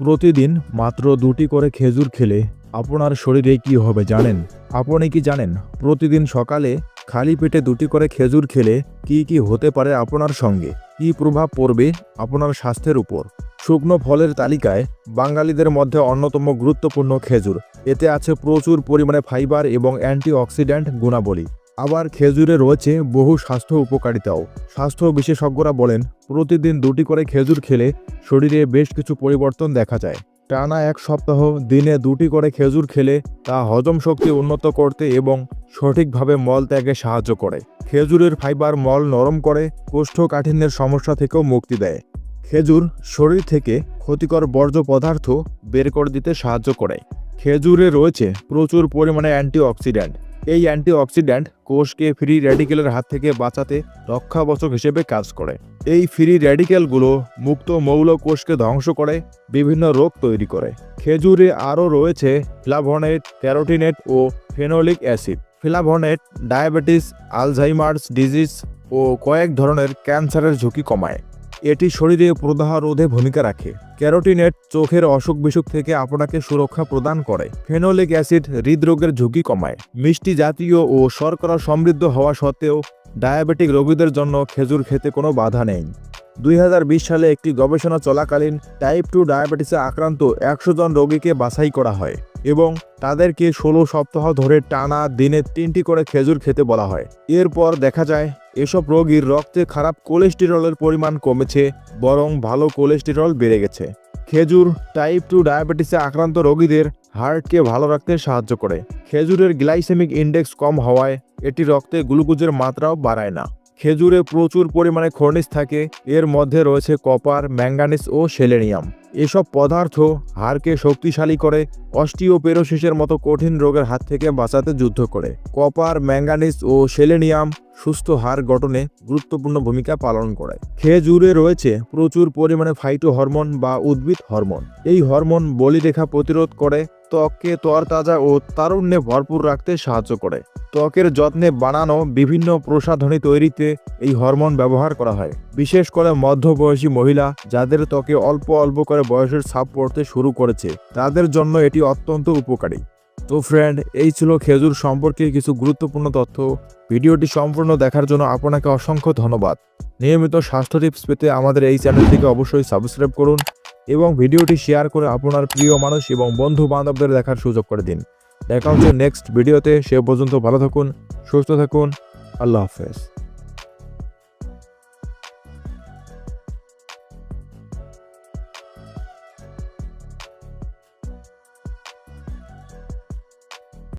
প্রতিদিন মাত্র দুটি করে খেজুর খেলে আপনার শরীরে কি হবে জানেন? আপনি কি জানেন প্রতিদিন সকালে খালি পেটে দুটি করে খেজুর খেলে কি কি হতে পারে আপনার সঙ্গে? কি প্রভাব পড়বে আপনার স্বাস্থ্যের উপর? শুকনো ফলের তালিকায় বাঙালিদের মধ্যে অন্যতম গুরুত্বপূর্ণ খেজুর। এতে আছে প্রচুর পরিমাণে ফাইবার এবং অ্যান্টিঅক্সিডেন্ট গুণাবলী। আবার খেজুরে রয়েছে বহু স্বাস্থ্য উপকারিতাও। স্বাস্থ্য বিশেষজ্ঞরা বলেন, প্রতিদিন দুটি করে খেজুর খেলে শরীরে বেশ কিছু পরিবর্তন দেখা যায়। টানা এক সপ্তাহ দিনে দুটি করে খেজুর খেলে তা হজম শক্তি উন্নত করতে এবং সঠিকভাবে মল ত্যাগে সাহায্য করে। খেজুরের ফাইবার মল নরম করে কোষ্ঠকাঠিন্যের সমস্যা থেকেও মুক্তি দেয়। খেজুর শরীর থেকে ক্ষতিকর বর্জ্য পদার্থ বের করে দিতে সাহায্য করে। খেজুরে রয়েছে প্রচুর পরিমাণে অ্যান্টিঅক্সিডেন্ট। এই অ্যান্টিঅক্সিডেন্ট কোষকে ফ্রি র্যাডিকেলের হাত থেকে বাঁচাতে রক্ষাবচক হিসেবে কাজ করে। এই ফ্রি র্যাডিকেলগুলো মুক্ত মৌল কোষকে ধ্বংস করে, বিভিন্ন রোগ তৈরি করে। খেজুরে আরও রয়েছে ফ্লাভনেট, ক্যারোটিনেট ও phenolic acid. ফ্লাভনেট, diabetes, Alzheimer's disease ও কয়েক ধরনের ক্যান্সারের ঝুঁকি কমায়। এটি শরীরে প্রদাহ রোধে ভূমিকা রাখে। ক্যারোটিনেট চোখের অসুখ বিসুখ থেকে আপনাকে সুরক্ষা প্রদান করে। ফেনোলিক অ্যাসিড হৃদরোগের ঝুঁকি কমায়। মিষ্টি জাতীয় ও শর্করা সমৃদ্ধ হওয়া সত্ত্বেও ডায়াবেটিক রোগীদের জন্য খেজুর খেতে কোনো বাধা নেই। দুই হাজার বিশ সালে একটি গবেষণা চলাকালীন টাইপ টু ডায়াবেটিসে আক্রান্ত একশো জন রোগীকে বাছাই করা হয় এবং তাদেরকে ষোলো সপ্তাহ ধরে টানা দিনে তিনটি করে খেজুর খেতে বলা হয়। এরপর দেখা যায়, এসব রোগীর রক্তে খারাপ কোলেস্টেরলের পরিমাণ কমেছে, বরং ভালো কোলেস্টেরল বেড়ে গেছে। খেজুর টাইপ টু ডায়াবেটিসে আক্রান্ত রোগীদের হার্টকে ভালো রাখতে সাহায্য করে। খেজুরের গ্লাইসেমিক ইন্ডেক্স কম হওয়ায় এটি রক্তে গ্লুকোজের মাত্রাও বাড়ায় না। খেজুরে প্রচুর পরিমাণে খনিজ থাকে। এর মধ্যে রয়েছে কপার, ম্যাঙ্গানিজ ও সেলেনিয়াম। এসব পদার্থ হাড়কে শক্তিশালী করে, অস্টিওপেরোসিসের মতো কঠিন রোগের হাত থেকে বাঁচাতে যুদ্ধ করে। কপার, ম্যাঙ্গানিজ ও সেলেনিয়াম সুস্থ হাড় গঠনে গুরুত্বপূর্ণ ভূমিকা পালন করে। খেজুরে রয়েছে প্রচুর পরিমাণে ফাইটো হরমোন বা উদ্ভিদ হরমোন। এই হরমোন বলিরেখা প্রতিরোধ করে, ত্বককে তরতাজা ও তারুণ্যে ভরপুর রাখতে সাহায্য করে। ত্বকের যত্নে বানানো বিভিন্ন প্রসাধনী তৈরিতে এই হরমোন ব্যবহার করা হয়। বিশেষ করে মধ্যবয়সী মহিলা যাদের ত্বকে অল্প অল্প করে বয়সের ছাপ পড়তে শুরু করেছে, তাদের জন্য এটি অত্যন্ত উপকারী। তো ফ্রেন্ড এই ছিল খেজুর সম্পর্কে কিছু গুরুত্বপূর্ণ তথ্য। ভিডিওটি সম্পূর্ণ দেখার জন্য আপনাকে অসংখ্য ধন্যবাদ। নিয়মিত স্বাস্থ্য টিপস পেতে আমাদের এই চ্যানেলটিকে অবশ্যই সাবস্ক্রাইব করুন এবং ভিডিওটি শেয়ার করে আপনার প্রিয় মানুষ এবং বন্ধু বান্ধবদের দেখার সুযোগ করে দিন। দেখা হচ্ছে নেক্সট ভিডিওতে সে পর্যন্ত ভালো থাকুন সুস্থ থাকুন আল্লাহ হাফেজ।